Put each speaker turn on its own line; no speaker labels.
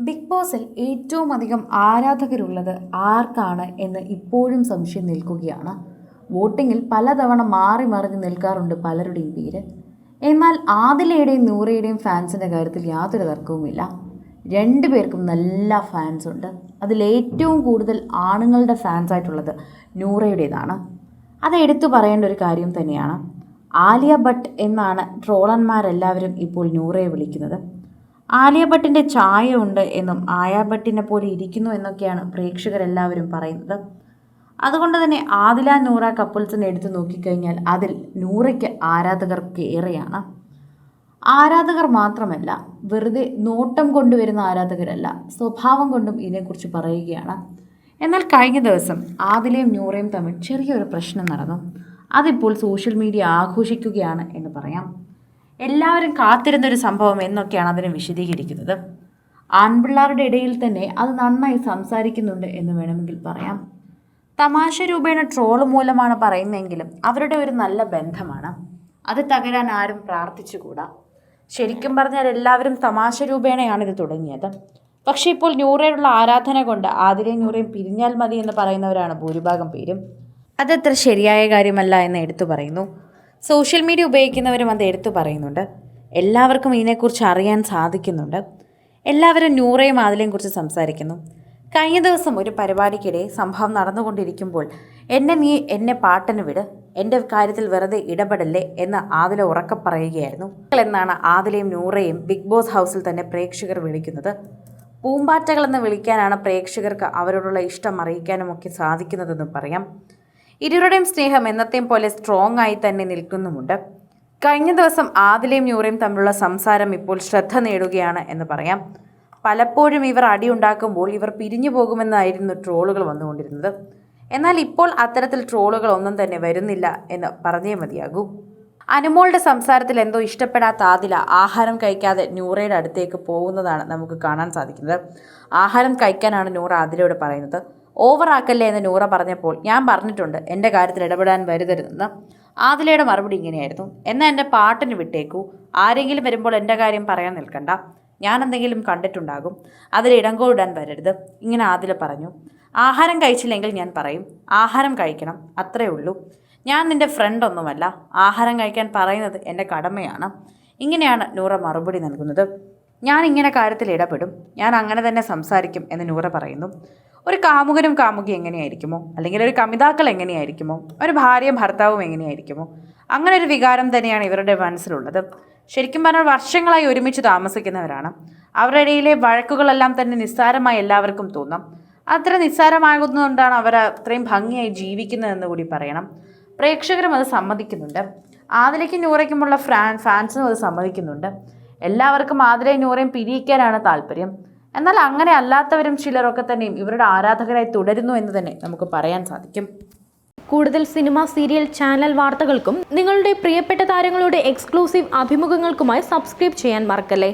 Big ബോസിൽ ഏറ്റവും അധികം ആരാധകരുള്ളത് ആർക്കാണ് എന്ന് ഇപ്പോഴും സംശയം നിൽക്കുകയാണ്. വോട്ടിങ്ങിൽ പലതവണ മാറി മറിഞ്ഞ് നിൽക്കാറുണ്ട് പലരുടെയും പേര്. എന്നാൽ ആദിലയുടെയും നൂറയുടെയും ഫാൻസിന്റെ കാര്യത്തിൽ യാതൊരു തർക്കവുമില്ല. രണ്ടു പേർക്കും നല്ല ഫാൻസ് ഉണ്ട്. അതിൽ ഏറ്റവും കൂടുതൽ ആണുങ്ങളുടെ ഫാൻസ് ആയിട്ടുള്ളത് നൂറയുടേതാണ്. അത് എടുത്തു പറയേണ്ട ഒരു കാര്യം തന്നെയാണ്. ആലിയ ഭട്ട് എന്നാണ് ട്രോളന്മാരെല്ലാവരും ഇപ്പോൾ നൂറയെ വിളിക്കുന്നത്. ആലിയ ഭട്ടിന്റെ ചായ ഉണ്ട് എന്നും ആയ ഭട്ടിനെ പോലെ ഇരിക്കുന്നു എന്നൊക്കെയാണ് പ്രേക്ഷകരെല്ലാവരും പറയുന്നത്. അതുകൊണ്ട് തന്നെ ആദില നൂറ കപ്പിൾസിനെ എടുത്ത് നോക്കിക്കഴിഞ്ഞാൽ അതിൽ നൂറയ്ക്ക് ആരാധകർക്ക് ഏറെയാണ് ആരാധകർ മാത്രമല്ല വെറുതെ നോട്ടം കൊണ്ടുവരുന്ന ആരാധകരല്ല സ്വഭാവം കൊണ്ടും ഇതിനെക്കുറിച്ച് പറയുകയാണ്. എന്നാൽ കഴിഞ്ഞ ദിവസം ആദിലയും നൂറയും തമ്മിൽ ചെറിയൊരു പ്രശ്നം നടന്നു. അതിപ്പോൾ സോഷ്യൽ മീഡിയ ആഘോഷിക്കുകയാണ് എന്ന് പറയാം. എല്ലാവരും കാത്തിരുന്നൊരു സംഭവം എന്നൊക്കെയാണ് അതിനെ വിശദീകരിക്കുന്നത്. ആൺപിള്ളാരുടെ ഇടയിൽ തന്നെ അത് നന്നായി സംസാരിക്കുന്നുണ്ട് എന്ന് വേണമെങ്കിൽ പറയാം. തമാശ രൂപേണ ട്രോൾ മൂലമാണ് പറയുന്നതെങ്കിലും അവരുടെ ഒരു നല്ല ബന്ധമാണ്. അത് തകരാൻ ആരും പ്രാർത്ഥിച്ചുകൂടാ. ശരിക്കും പറഞ്ഞാൽ എല്ലാവരും തമാശ രൂപേണയാണ് ഇത് തുടങ്ങിയത്. പക്ഷേ ഇപ്പോൾ നൂറയുള്ള ആരാധന കൊണ്ട് ആതിരയും ന്യൂറയും പിരിഞ്ഞാൽ മതി എന്ന് പറയുന്നവരാണ് ഭൂരിഭാഗം പേരും. അതത്ര ശരിയായ കാര്യമല്ല എന്ന് എടുത്തു പറയുന്നു. സോഷ്യൽ മീഡിയ ഉപയോഗിക്കുന്നവരും അത് എടുത്തു പറയുന്നുണ്ട്. എല്ലാവർക്കും ഇതിനെക്കുറിച്ച് അറിയാൻ സാധിക്കുന്നുണ്ട്. എല്ലാവരും നൂറയും ആദിലയും കുറിച്ച് സംസാരിക്കുന്നു. കഴിഞ്ഞ ദിവസം ഒരു പരിപാടിക്കിടെ സംഭവം നടന്നുകൊണ്ടിരിക്കുമ്പോൾ എന്നെ നീ എന്നെ പാട്ടിന് വിട് എന്റെ കാര്യത്തിൽ വെറുതെ ഇടപെടല്ലേ എന്ന് ആദില ഉറക്കെ പറയുകയായിരുന്നു. എന്നാണ് ആദിലയും നൂറയും ബിഗ് ബോസ് ഹൗസിൽ തന്നെ പ്രേക്ഷകർ വിളിക്കുന്നത്. പൂമ്പാറ്റകളെന്ന് വിളിക്കാനാണ് പ്രേക്ഷകർക്ക് അവരോടുള്ള ഇഷ്ടം അറിയിക്കാനുമൊക്കെ സാധിക്കുന്നതെന്ന് പറയാം. ഇരുവരുടെയും സ്നേഹം എന്നത്തെയും പോലെ സ്ട്രോങ് ആയി തന്നെ നിൽക്കുന്നുമുണ്ട്. കഴിഞ്ഞ ദിവസം ആദിലയും നൂറയും തമ്മിലുള്ള സംസാരം ഇപ്പോൾ ശ്രദ്ധ നേടുകയാണ് എന്ന് പറയാം. പലപ്പോഴും ഇവർ അടി ഉണ്ടാക്കുമ്പോൾ ഇവർ പിരിഞ്ഞു പോകുമെന്നായിരുന്നു ട്രോളുകൾ വന്നുകൊണ്ടിരുന്നത്. എന്നാൽ ഇപ്പോൾ അത്തരത്തിൽ ട്രോളുകൾ ഒന്നും തന്നെ വരുന്നില്ല എന്ന് പറഞ്ഞേ മതിയാകൂ. അനുമോളുടെ സംസാരത്തിൽ എന്തോ ഇഷ്ടപ്പെടാത്ത ആദില ആഹാരം കഴിക്കാതെ നൂറയുടെ അടുത്തേക്ക് പോകുന്നതാണ് നമുക്ക് കാണാൻ സാധിക്കുന്നത്. ആഹാരം കഴിക്കാനാണ് നൂറ ആദിലയോട് പറയുന്നത്. ഓവറാക്കല്ലേ എന്ന് നൂറ പറഞ്ഞപ്പോൾ ഞാൻ പറഞ്ഞിട്ടുണ്ട് എന്റെ കാര്യത്തിൽ ഇടപെടാൻ വരുതരുതെന്ന്. ആദിലയുടെ മറുപടി ഇങ്ങനെയായിരുന്നു എന്നാൽ എന്റെ പാട്ടിന് വിട്ടേക്കൂ ആരെങ്കിലും വരുമ്പോൾ എന്റെ കാര്യം പറയാൻ നിൽക്കണ്ട ഞാൻ എന്തെങ്കിലും കണ്ടിട്ടുണ്ടാകും അതിൽ ഇടങ്കോടാൻ വരരുത് ഇങ്ങനെ ആദില പറഞ്ഞു. ആഹാരം കഴിച്ചില്ലെങ്കിൽ ഞാൻ പറയും ആഹാരം കഴിക്കണം അത്രേ ഉള്ളൂ. ഞാൻ നിന്റെ ഫ്രണ്ട് ഒന്നുമല്ല ആഹാരം കഴിക്കാൻ പറയുന്നത് എന്റെ കടമയാണ്. ഇങ്ങനെയാണ് നൂറ മറുപടി നൽകുന്നത്. ഞാൻ ഇങ്ങനെ കാര്യത്തിൽ ഇടപെടും. ഞാൻ അങ്ങനെ തന്നെ സംസാരിക്കും എന്ന് നൂറ പറയുന്നു. ഒരു കാമുകനും കാമുകി എങ്ങനെയായിരിക്കുമോ? അല്ലെങ്കിൽ ഒരു കമിതാക്കൾ എങ്ങനെയായിരിക്കുമോ? ഒരു ഭാര്യയും ഭർത്താവും എങ്ങനെയായിരിക്കുമോ? അങ്ങനെ ഒരു വികാരം തന്നെയാണ് ഇവരുടെ മനസ്സിലുള്ളത്. ശരിക്കും പറഞ്ഞാൽ വർഷങ്ങളായി ഒരുമിച്ച് താമസിക്കുന്നവരാണ്. അവരുടെ ഇടയിലെ വഴക്കുകളെല്ലാം തന്നെ നിസ്സാരമായി എല്ലാവർക്കും തോന്നാം. അത്ര നിസ്സാരമാകുന്നതുകൊണ്ടാണ് അവർ അത്രയും ഭംഗിയായി ജീവിക്കുന്നതെന്ന് കൂടി പറയണം. പ്രേക്ഷകരും അത് സമ്മതിക്കുന്നുണ്ട്. ആദിലയ്ക്കും നൂറയ്ക്കുമുള്ള ഫ്രാൻ ഫാൻസും അത് സമ്മതിക്കുന്നുണ്ട്. എല്ലാവർക്കും ആദിലയും നൂറയും പിരിയിക്കാനാണ് താല്പര്യം. എന്നാൽ അങ്ങനെ അല്ലാത്തവരും ചിലരൊക്കെ തന്നെയും ഇവരുടെ ആരാധകരായി തുടരുന്നു എന്ന് തന്നെ നമുക്ക് പറയാൻ സാധിക്കും.
കൂടുതൽ സിനിമ സീരിയൽ ചാനൽ വാർത്തകൾക്കും നിങ്ങളുടെ പ്രിയപ്പെട്ട താരങ്ങളുടെ എക്സ്ക്ലൂസീവ് അഭിമുഖങ്ങൾക്കുമായി സബ്സ്ക്രൈബ് ചെയ്യാൻ മറക്കല്ലേ?